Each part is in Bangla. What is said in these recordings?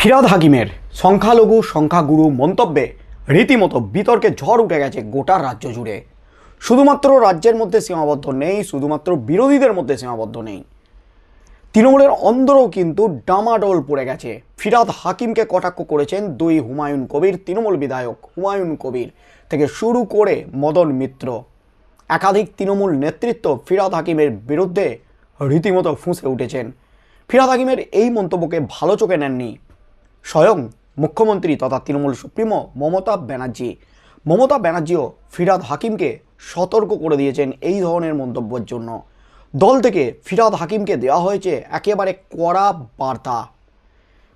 ফিরাদ হাকিমের সংখ্যালঘু সংখ্যাগুরু মন্তব্যে রীতিমতো বিতর্কে ঝড় উঠে গেছে গোটা রাজ্য জুড়ে। শুধুমাত্র রাজ্যের মধ্যে সীমাবদ্ধ নেই, শুধুমাত্র বিরোধীদের মধ্যে সীমাবদ্ধ নেই। তৃণমূলের অন্দরও কিন্তু ডামাডোল পড়ে গেছে। ফিরাদ হাকিমকে কটাক্ষ করেছেন দুই হুমায়ুন কবির, তৃণমূল বিধায়ক হুমায়ুন কবির থেকে শুরু করে মদন মিত্র। একাধিক তৃণমূল নেতৃত্ব ফিরাদ হাকিমের বিরুদ্ধে রীতিমতো ফুঁসে উঠেছেন। ফিরাদ হাকিমের এই মন্তব্যকে ভালো চোখে নেননি। স্বয়ং মুখ্যমন্ত্রী তথা তৃণমূল সুপ্রিমো মমতা ব্যানার্জি। মমতা ব্যানার্জিও ফিরাদ হাকিমকে সতর্ক করে দিয়েছেন এই ধরনের মন্তব্যের জন্য। দল থেকে ফিরাদ হাকিমকে দেওয়া হয়েছে একেবারে কড়া বার্তা।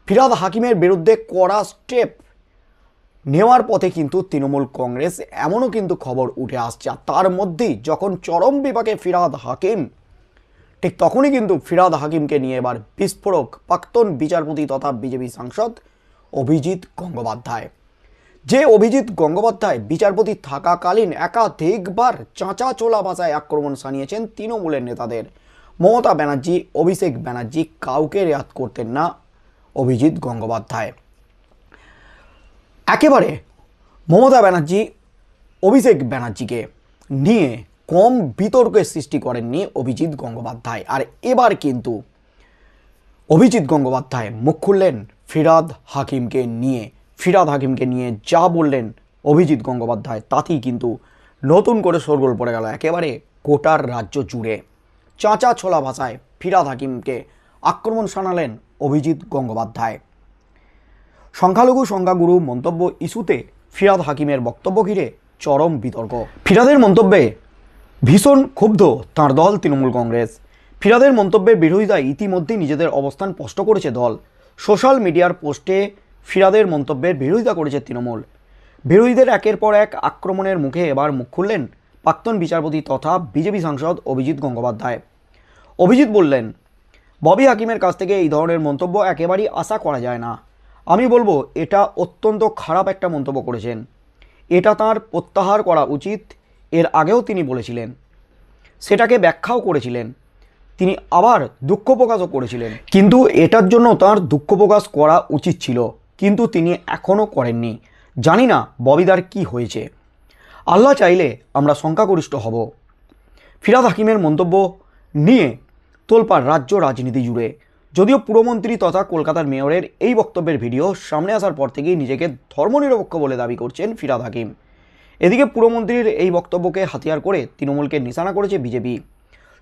ফিরাদ হাকিমের বিরুদ্ধে কড়া স্টেপ নেওয়ার পথে কিন্তু তৃণমূল কংগ্রেস, এমনও কিন্তু খবর উঠে আসছে। তার মধ্যেই যখন চরম বিপাকে ফিরাদ হাকিম ঠিক তখনই কিন্তু ফিরাদ হাকিমকে নিয়ে এবার বিস্ফোরক প্রাক্তন বিচারপতি তথা বিজেপি সাংসদ অভিজিৎ গঙ্গোপাধ্যায়। যে অভিজিৎ গঙ্গোপাধ্যায় বিচারপতি থাকাকালীন একাধিকবার চাঁচা চোলা ভাষায় আক্রমণ সানিয়েছেন তৃণমূলের নেতাদের। মমতা ব্যানার্জি, অভিষেক ব্যানার্জি কাউকে রেয়াত করতেন না অভিজিৎ গঙ্গোপাধ্যায়। একেবারে মমতা ব্যানার্জি, অভিষেক ব্যানার্জিকে নিয়ে কম বিতর্কের সৃষ্টি করেননি অভিজিৎ গঙ্গোপাধ্যায়। আর এবার কিন্তু অভিজিৎ গঙ্গোপাধ্যায় মুখ খুললেন ফিরাদ হাকিমকে নিয়ে। ফিরাদ হাকিমকে নিয়ে যা বললেন অভিজিৎ গঙ্গোপাধ্যায়, তাতেই কিন্তু নতুন করে শোরগোল পড়ে গেল একেবারে গোটার রাজ্য জুড়ে। চাঁচা ছোলা ভাষায় ফিরাদ হাকিমকে আক্রমণ শানালেন অভিজিৎ গঙ্গোপাধ্যায়। সংখ্যালঘু সংখ্যাগুরু মন্তব্য ইস্যুতে ফিরাদ হাকিমের বক্তব্য ঘিরে চরম বিতর্ক। ফিরাদের মন্তব্যে ভীষণ ক্ষুব্ধ তাঁর দল তৃণমূল কংগ্রেস। ফিরাদের মন্তব্যের বিরোধিতায় ইতিমধ্যেই নিজেদের অবস্থান স্পষ্ট করেছে দল। সোশ্যাল মিডিয়ার পোস্টে ফিরাদের মন্তব্যের বিরোধিতা করেছে তৃণমূল। বিরোধীদের একের পর এক আক্রমণের মুখে এবার মুখ খুললেন প্রাক্তন বিচারপতি তথা বিজেপি সাংসদ অভিজিৎ গঙ্গোপাধ্যায়। অভিজিৎ বললেন, ববি হাকিমের কাছ থেকে এই ধরনের মন্তব্য একেবারেই আশা করা যায় না। আমি বলব, এটা অত্যন্ত খারাপ একটা মন্তব্য করেছেন। এটা তার প্রত্যাহার করা উচিত এর আগেও তিনি বলেছিলেন। সেটাকে ব্যাখ্যাও করেছিলেন। তিনি আবার দুঃখ প্রকাশও করেছিলেন। কিন্তু এটার জন্য তার দুঃখ প্রকাশ করা উচিত ছিল। কিন্তু তিনি এখনও করেননি। জানি না ববিদার কি হয়েছে। আল্লাহ চাইলে আমরা সংখ্যাগরিষ্ঠ হব। ফিরাদ হাকিমের মন্তব্য নিয়ে তোলপাড় রাজ্য রাজনীতি জুড়ে। যদিও পুরমন্ত্রী তথা কলকাতার মেয়রের এই বক্তব্যের ভিডিও সামনে আসার পর থেকেই নিজেকে ধর্মনিরপেক্ষ বলে দাবি করছেন ফিরাদ হাকিম। এদিকে পুরমন্ত্রীর এই বক্তব্যকে হাতিয়ার করে তৃণমূলকে নিশানা করেছে বিজেপি।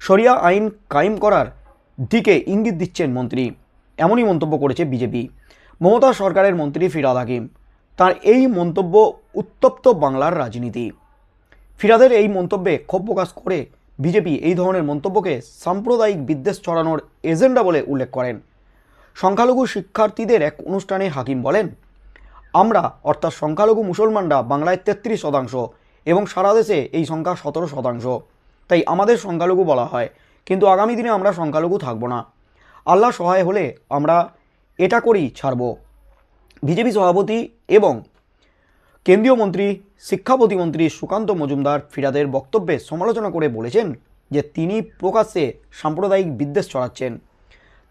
শরিয়া আইন কায়েম করার দিকে ইঙ্গিত দিচ্ছেন মন্ত্রী। এমনই মন্তব্য করেছে বিজেপি। মমতা সরকারের মন্ত্রী ফিরাদ হাকিম। তার এই মন্তব্য উত্তপ্ত বাংলার রাজনীতি। ফিরাদের এই মন্তব্যে ক্ষোভ প্রকাশ করে বিজেপি এই ধরনের মন্তব্যকে সাম্প্রদায়িক বিদ্বেষ ছড়ানোর এজেন্ডা বলে উল্লেখ করেন। সংখ্যালঘু শিক্ষার্থীদের এক অনুষ্ঠানে হাকিম বলেন আমরা, অর্থাৎ সংখ্যালঘু মুসলমানরা, বাংলায় তেত্রিশ শতাংশ এবং সারা দেশে এই সংখ্যা সতেরো শতাংশ। তাই আমাদের সংখ্যালঘু বলা হয়, কিন্তু আগামী দিনে আমরা সংখ্যালঘু থাকব না। আল্লাহ সহায় হলে আমরা এটা করেই ছাড়ব। বিজেপি সভাপতি এবং কেন্দ্রীয় মন্ত্রী, শিক্ষা প্রতিমন্ত্রী সুকান্ত মজুমদার ফিরাদের বক্তব্যে সমালোচনা করে বলেছেন যে তিনি প্রকাশ্যে সাম্প্রদায়িক বিদ্বেষ ছড়াচ্ছেন।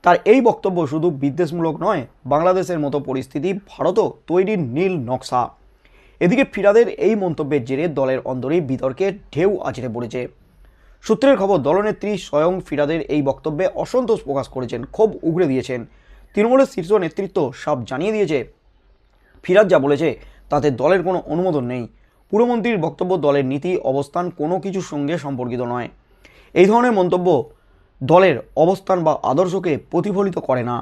তার এই বক্তব্য শুধু বিদ্বেষমূলক নয়, বাংলাদেশের মতো পরিস্থিতি ভারতও তৈরির নীল নকশা। এদিকে ফিরাদের এই মন্তব্যের জেরে দলের অন্দরেই বিতর্কে ঢেউ আছড়ে পড়েছে। সূত্রের খবর, দলনেত্রী স্বয়ং ফিরাদের এই বক্তব্যে অসন্তোষ প্রকাশ করেছেন, ক্ষোভ উগড়ে দিয়েছেন। তৃণমূলের শীর্ষ নেতৃত্ব সব জানিয়ে দিয়েছে। ফিরাদ যা বলেছে, তাতে দলের কোনো অনুমোদন নেই। পুরমন্ত্রীর বক্তব্য, দলের নীতি, অবস্থান কোনো কিছুর সঙ্গে সম্পর্কিত নয়। এই ধরনের মন্তব্য দলের অবস্থান বা আদর্শকে প্রতিফলিত করে না।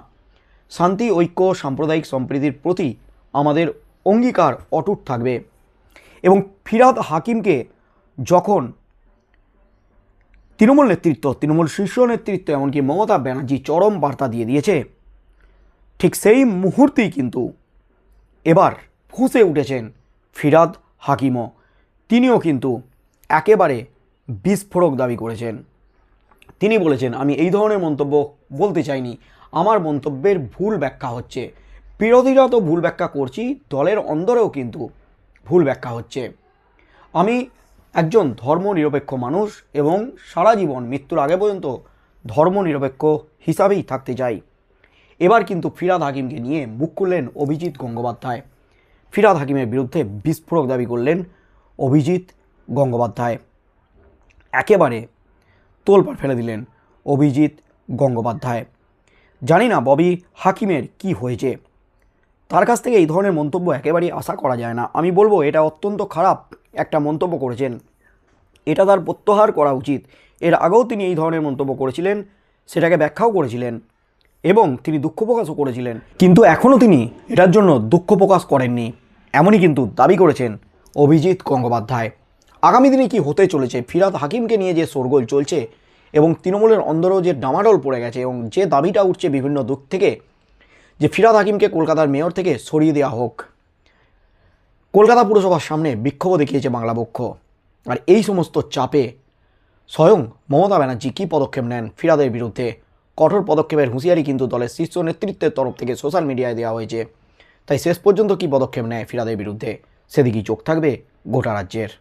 শান্তি, ঐক্য, সাম্প্রদায়িক সম্প্রীতির প্রতি আমাদের অঙ্গীকার অটুট থাকবে। এবং ফিরাদ হাকিমকে যখন তৃণমূল নেতৃত্ব, তৃণমূল শীর্ষ নেতৃত্ব, এমনকি মমতা ব্যানার্জি চরম বার্তা দিয়ে দিয়েছে, ঠিক সেই মুহূর্তেই কিন্তু এবার ফুঁসে উঠেছেন ফিরাদ হাকিমও। তিনিও কিন্তু একেবারে বিস্ফোরক দাবি করেছেন। তিনি বলেছেন, আমি এই ধরনের মন্তব্য বলতে চাইনি। আমার মন্তব্যের ভুল ব্যাখ্যা হচ্ছে। বিরোধীরা তো ভুল ব্যাখ্যা করছি, দলের অন্দরেও কিন্তু ভুল ব্যাখ্যা হচ্ছে। আমি একজন ধর্মনিরপেক্ষ মানুষ এবং সারা জীবন মৃত্যুর আগে পর্যন্ত ধর্মনিরপেক্ষ হিসাবেই থাকতে চাই। এবার কিন্তু ফিরাদ হাকিমকে নিয়ে মুখ খুললেন অভিজিৎ গঙ্গোপাধ্যায়। ফিরাদ হাকিমের বিরুদ্ধে বিস্ফোরক দাবি করলেন অভিজিৎ গঙ্গোপাধ্যায়। একেবারে তোলপাড় ফেলে দিলেন অভিজিৎ গঙ্গোপাধ্যায়। জানি না ববি হাকিমের কি হয়েছে। তার কাছ থেকে এই ধরনের মন্তব্য একেবারেই আশা করা যায় না। আমি বলব, এটা অত্যন্ত খারাপ একটা মন্তব্য করেছেন। এটা তার প্রত্যাহার করা উচিত। এর আগেও তিনি এই ধরনের মন্তব্য করেছিলেন, সেটাকে ব্যাখ্যাও করেছিলেন এবং তিনি দুঃখ প্রকাশও করেছিলেন। কিন্তু এখনও তিনি এটার জন্য দুঃখ প্রকাশ করেননি। এমনই কিন্তু দাবি করেছেন অভিজিৎ গঙ্গোপাধ্যায়। আগামী দিনে কি হতে চলেছে? ফিরাদ হাকিমকে নিয়ে যে শোরগোল চলছে এবং তৃণমূলের অন্দরেও যে ডামাডোল পড়ে গেছে এবং যে দাবিটা উঠছে বিভিন্ন দিক থেকে, যে ফিরাদ হাকিমকে কলকাতার মেয়র থেকে সরিয়ে দেওয়া হোক। কলকাতা পুরসভার সামনে বিক্ষোভ দেখিয়েছে বাংলা পক্ষ। আর এই সমস্ত চাপে স্বয়ং মমতা ব্যানার্জি কী পদক্ষেপ নেন ফিরাদের বিরুদ্ধে? কঠোর পদক্ষেপের হুঁশিয়ারি কিন্তু দলের শীর্ষ নেতৃত্বের তরফ থেকে সোশ্যাল মিডিয়ায় দেওয়া হয়েছে। তাই শেষ পর্যন্ত কী পদক্ষেপ নেয় ফিরাদের বিরুদ্ধে? সেদিকেই চোখ থাকবে গোটা রাজ্যের।